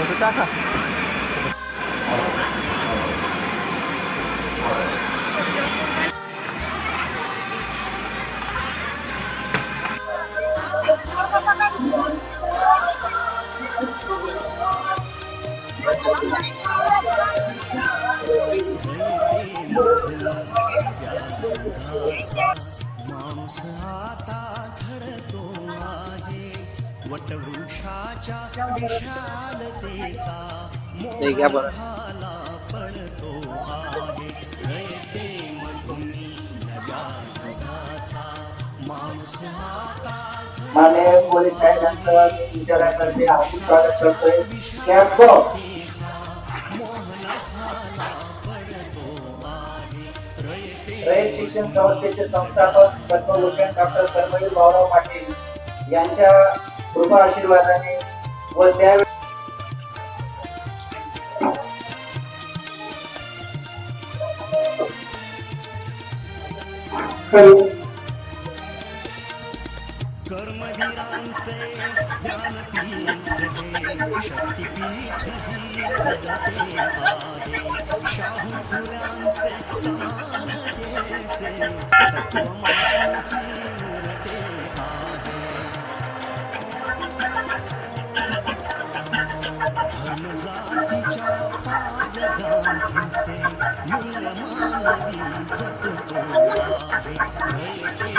我的大哥。Thank you. वटवृक्षाच्या विशालतेचा मोहाला पडतो आहे. रयते मधुनी नव्या युगाचा माणूस माननीय पोलीस साहेबांचं विचारातर्फे हार्दिक स्वागत करतोय. गो रयत शिक्षण संस्थेचे संस्थापक पद्मभूषण डॉक्टर कर्मवीर भाऊराव पाटील यांच्या कृपा आशीर्वादाने व त्या कर्मवीरांचे ज्ञानपीठ हे शक्तिपीठ ही जगते आहे शाहू फुल्यांचे समानतेचे तत्वमानसी आहे धर्मजातीच्या पावगांधींचे मूल्यमानवी जपतो आहे रयते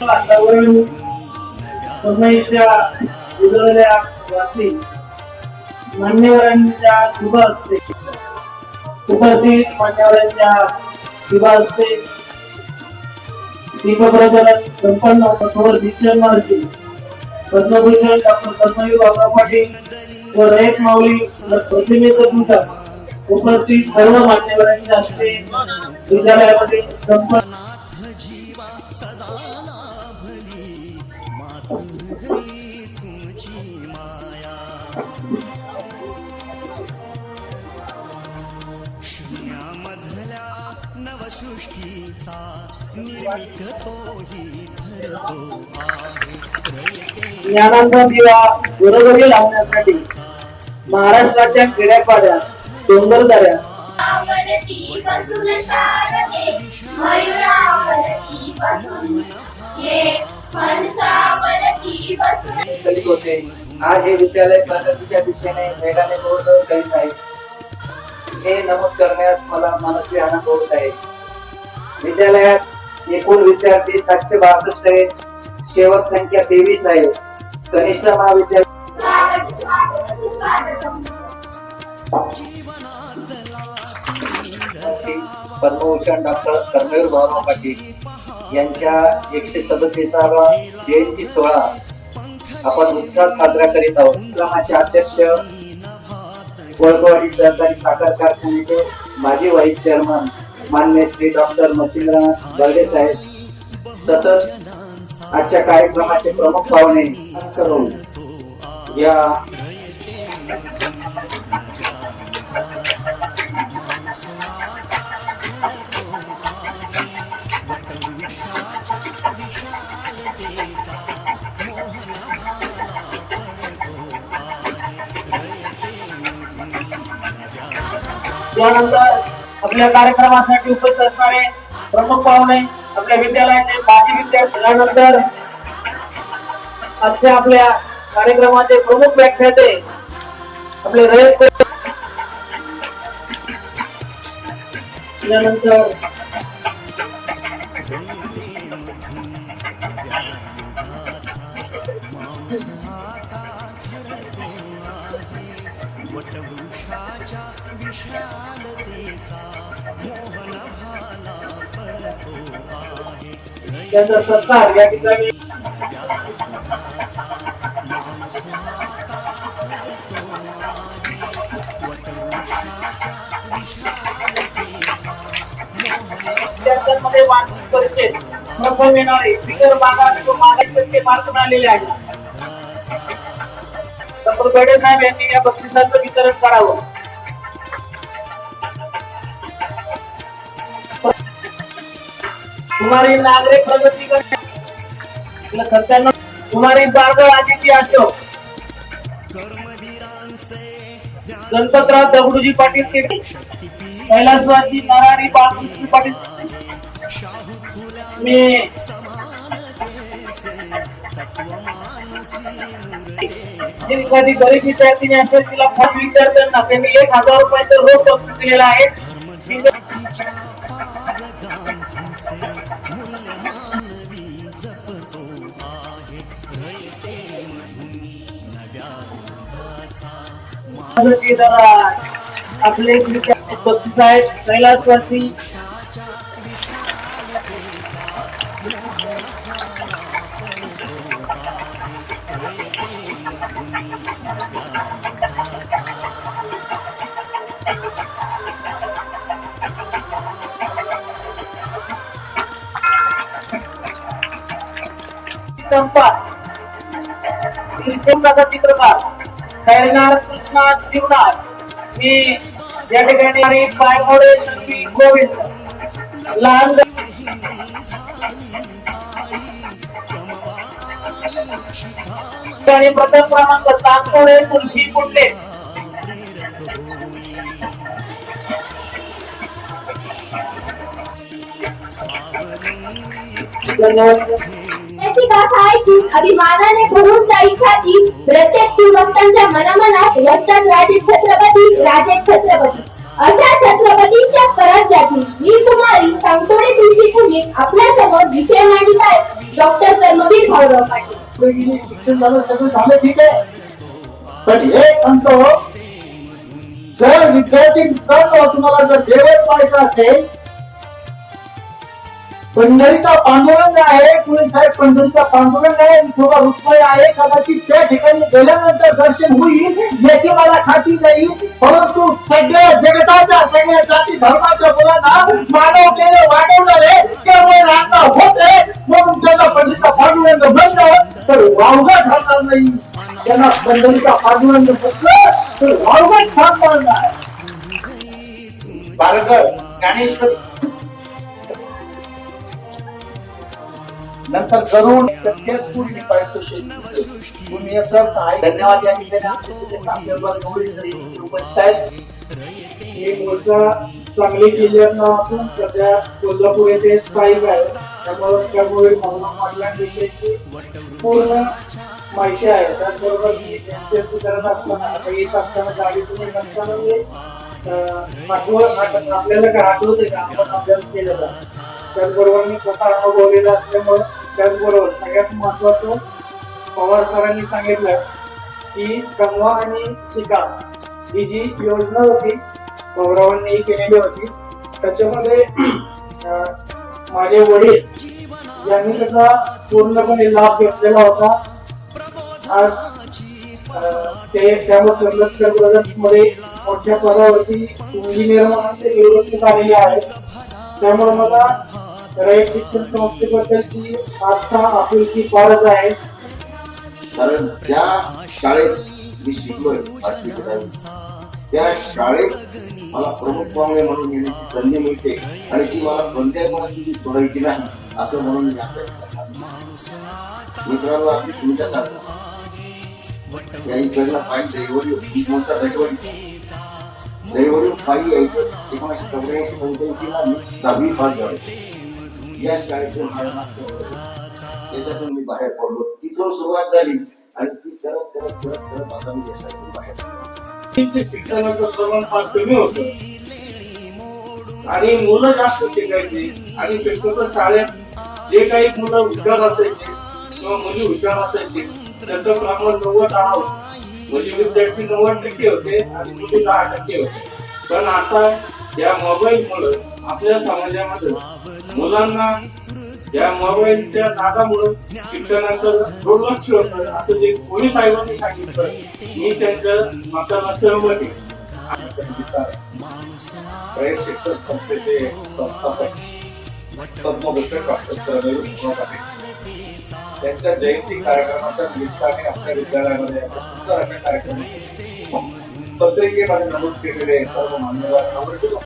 वातावरण समयच्या उजळल्या वासी मान्यवरांच्या शुभ असते उपस्थित मान्यवरांच्या शुभ असते दीपप्रज्वलन संपन्न कठोर शिक्षण मार्गी पद्मभूषण डॉक्टर पद्मवी बाबा पाटील व रयत माऊली प्रतिमेचं पूजन. उपस्थित सर्व मान्यवरांच्या हस्ते विद्यालयामध्ये संपन्न माया नवसृष्टीचा निर्मित तोही ठरतो ज्ञानाचा दिवा बरोबरी लावण्यासाठी महाराष्ट्राच्या खेड्यापाड्यात डोंगरदऱ्या. आवरती बसून शारदे मयुरावरती बसून ये फणसावरती बसून करीत होते. आज हे विद्यालय प्रगतीच्या दिशेने वेगाने बोलत करीत आहे. हे नमूद करण्यास मला मनस्वी आनंद होत आहे. विद्यालयात एकूण विद्यार्थी सातशे बासष्ट आहेत. शेवट संख्या तेवीस आहे. कनिष्ठ महाविद्यालय पद्मभूषण डॉक्टर कर्मवीर भाऊराव पाटील यांच्या एकशे सदतीसावा जयंती सोहळा आपण उत्साहात साजरा करीत आहोत. उपक्रमाचे अध्यक्ष वळकवाडी सहकारी साखर कारखान्याचे माजी व्हाईस चेअरमन मान्य श्री डॉक्टर मच्छिंद्रनाथ बर्डे साहेब तसंच आजच्या कार्यक्रमाचे प्रमुख पाहुणे करून या त्यानंतर आपल्या कार्यक्रमासाठी उपस्थित असणारे प्रमुख पाहुणे आपल्या विद्यालयाचे माजी विद्यार्थी. त्यानंतर आजच्या आपल्या कार्यक्रमाचे प्रमुख व्याख्याते आपले रयत यानंतर वटवृक्षाच्या विशालतेचा मोहन भाला पडतो आहे. त्यांचा सत्कार या ठिकाणी विद्यार्थ्यांमध्ये वार्षिक परीक्षेत प्रथम येणारे फिगर भागात व मानक टक्के मार्क मिळालेले आहेत. डॉक्टर बडे साहेब यांनी या बक्षिसाचं वितरण करावं. कुमारी नागरिक प्रगती करणे. सत्त्याण्णव कुमारी बारगळ आजीची अशोक गणपतराव दगडूजी पाटील केडे. कैलासवासी नारायणी बाळकृष्ण पाटील. मी एखादी गरीब विद्यार्थी असेल तिला पाच विचारताना त्यांनी एक हजार रुपयाचं रोख बक्षीस दिलेलं आहे. आपले जपतो आहे. रयते त्रिशंकाचा चित्रकार कैलार कृष्णा जीवनाथ मी या ठिकाणी पायमोडे नंदी गोविंद. लहान आणि प्रथम क्रमांक तांतोडे तुलसी कुंडले. धन्यवाद. त्याची गाथा अभिमानाने भरून जाईल छाती प्रत्येक भक्तांच्या मनामनात वर्तन राजे छत्रपती राजे छत्रपती. अशा छत्रपतींच्या परत मी कुमारी सांगतोडे तुमची पुणे आपल्यासमोर विषय मांडित आहे डॉक्टर कर्मवीर भाऊराव पाटील. शिक्षण झालं सगळं झालं ठीक आहे पण हे सांगतो जर विद्यार्थी मित्रांनो तुम्हाला जर देवच पाहायचं असेल पंढरीचा पांडुरंग आहे पुणे साहेब पंढरीचा पांडुरंग आहे थोडा रुक्मय आहे. कदाचित त्या ठिकाणी गेल्यानंतर दर्शन होईल याची मला खात्री नाही. परंतु सगळ्या जगताच्या सगळ्या जाती धर्माच्या मुलांना मानवतेने वाढवणारे त्यामुळे रांगा होते. म्हणून त्याचा पंढरीचा पांडुरंग बंद. तर वावगा ठरणार नाही. त्यांना पंढरीचा पांडुरंग बसलं तर वावगा ठरणार नाही. बारगळ ज्ञानेश्वर नंतर गरुड सत्यात पूर्वी पारितोषिक तुम्ही याचा धन्यवाद या ठिकाणी. आमचे तुझे कामगार उपस्थित हे मोर्चा सांगली जिल्ह्यातला असून सध्या कोल्हापूर येथे स्थायिक आहे. त्यामुळे त्यामुळे भावना पाटलांविषयीची पूर्ण माहिती आहे. त्याचबरोबर मी एमपीएससी करत असताना येत असताना गाडीतून येत असताना मी आपल्याला काय आठवत आहे का? आपण अभ्यास केलेला. त्याचबरोबर मी स्वतः अनुभवलेला असल्यामुळे त्याचबरोबर सगळ्यात महत्वाचं पवार सरांनी सांगितलं की कमवा आणि शिका ही जी योजना होती गौरवांनी केलेली होती त्याच्यामध्ये माझे वडील यांनी त्याचा पूर्णपणे लाभ घेतलेला होता. आज ते त्यामुळे कर्नाटक ब्रदर्समध्ये मोठ्या पदावरती इंजिनियर म्हणून ते निवृत्त झालेले आहेत त्यामुळे मला रयत शिक्षण संस्थेबद्दलची आस्था आपुलकी फारच आहे. कारण त्या शाळेत मी शिकलोय आठवी त्या शाळेत मला प्रमुख पाहुणे म्हणून येण्याची संधी मिळते आणि ती मला कोणत्याही कोणाची सोडायची नाही असं म्हणून मी मित्रांनो आपली तुमच्या सांगतो या इकडनं पाहिजे एवढी ही मोठा रजवडी दैवडील पायी यायचं एकोणीसशे चौऱ्याऐंशी पंच्याऐंशी ला मी दहावी पास झालो. या शाळेतून महाराष्ट्र त्याच्यातून मी बाहेर पडलो. तिथून सुरुवात झाली आणि ती करत करत करत करत आता मी देशातून बाहेर शिक्षणाचं प्रमाण फार कमी होतं. आणि मुलं जास्त शिकायची आणि शिक्षक शाळेत जे काही मुलं हुशार असायचे किंवा मुली हुशार असायचे त्यांचं प्रमाण नव्वद आहोत होतं. म्हणजे विद्यार्थी नव्वद टक्के होते आणि मुली दहा टक्के होते. पण आता या मोबाईल मुळे आपल्या समाजामध्ये मुलांना या मोबाईलच्या नादामुळे शिक्षणाचं दुर्लक्ष होत. असं जे कोणी साहेबांनी सांगितलं मी त्यांच्या मताला सहमत आहे संस्थेचे संस्थापक पद्मभूषण डॉक्टर त्यांच्या जयंती कार्यक्रमाच्या निमित्ताने आपल्या विद्यालयामध्ये कार्यक्रम पत्रिकेमध्ये नमूद केलेले सर्व मान्यवर आवडतील.